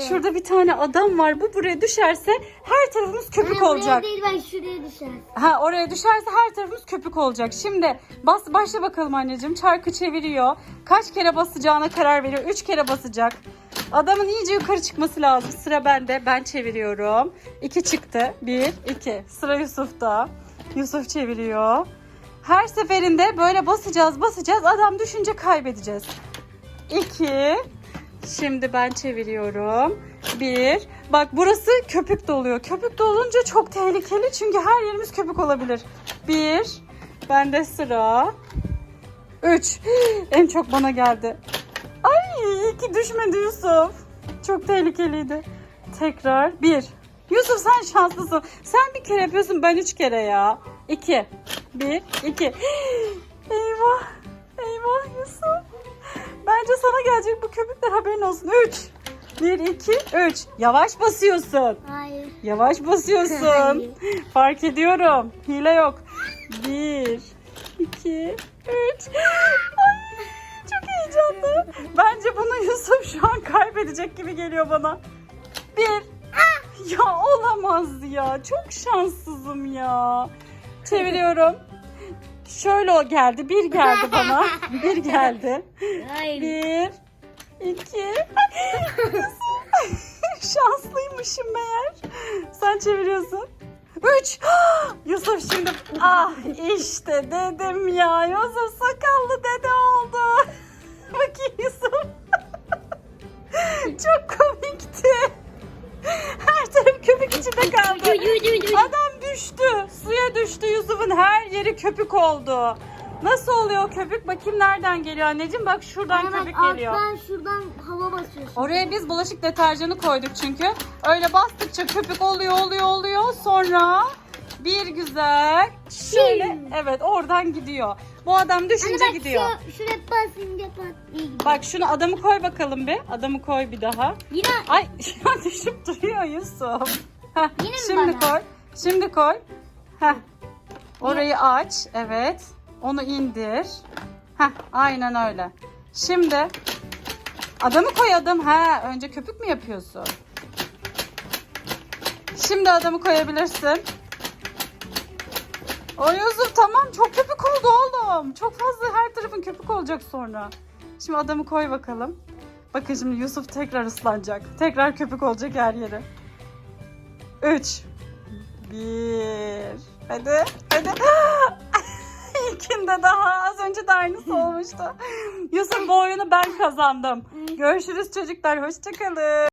Şurada bir tane adam var. Bu buraya düşerse her tarafımız köpük Anne, olacak. Buraya değil ben şuraya düşer. Ha oraya düşerse her tarafımız köpük olacak. Şimdi bas başla bakalım anneciğim. Çarkı çeviriyor. Kaç kere basacağına karar veriyor. Üç kere basacak. Adamın iyice yukarı çıkması lazım. Sıra bende. Ben çeviriyorum. İki çıktı. Bir, iki. Sıra Yusuf'ta. Yusuf çeviriyor. Her seferinde böyle basacağız, basacağız. Adam düşünce kaybedeceğiz. İki. Şimdi ben çeviriyorum. Bir. Bak burası köpük doluyor. Köpük dolunca çok tehlikeli çünkü her yerimiz köpük olabilir. Bir. Bende sıra. Üç. En çok bana geldi. Ay iyi ki düşmedi Yusuf. Çok tehlikeliydi. Tekrar. Bir. Yusuf sen şanslısın. Sen bir kere yapıyorsun ben üç kere ya. İki. Bir. iki. Eyvah. Eyvah Yusuf. Gelecek bu köpükler haberin olsun. Üç. Bir, iki, üç. Yavaş basıyorsun. Hayır. Yavaş basıyorsun. Fark ediyorum. Hile yok. Bir, iki, üç. Ay, çok heyecanlı. Bence bunu Yusuf şu an kaybedecek gibi geliyor bana. Bir. Ya olamaz ya. Çok şanssızım ya. Çeviriyorum. Şöyle o geldi. Bir geldi bana. Bir geldi. Hayır. Bir, iki. Şanslıymışım meğer. Sen çeviriyorsun. Üç. Yusuf şimdi ah işte dedim ya. Yusuf sakallı dede oldu. Bakayım Yusuf. Çok komikti. Her taraf köpük içinde kaldı. Adam düştü. Suya düştü. Yusuf'un her yeri köpük oldu. Nasıl oluyor köpük? Bakayım nereden geliyor anneciğim? Bak şuradan bak köpük geliyor. alttan şuradan hava basıyorsun. Oraya biz bulaşık deterjanı koyduk çünkü. Öyle bastıkça köpük oluyor, oluyor, oluyor. Sonra bir güzel şöyle evet oradan gidiyor. Bu adam düşünce bak gidiyor. Şu, şuraya basınca patlıyor gibi. Bak şunu adamı koy bakalım bir. Adamı koy bir daha. Yine Ay ya düşüp duruyor Yusuf. Heh, Yine mi şimdi bana? koy. Şimdi koy. Heh. Orayı aç. Evet. Onu indir. Heh, aynen öyle. Şimdi adamı koy adam. Ha, önce köpük mü yapıyorsun? Şimdi adamı koyabilirsin. O Yusuf tamam çok köpük oldu oğlum. Çok fazla her tarafın köpük olacak sonra. Şimdi adamı koy bakalım. Bakın şimdi Yusuf tekrar ıslanacak. Tekrar köpük olacak her yeri. Üç. Bir. Hadi. Hadi. İlkinde daha az önce de aynısı olmuştu. Yusuf bu oyunu ben kazandım. Görüşürüz çocuklar. Hoşçakalın.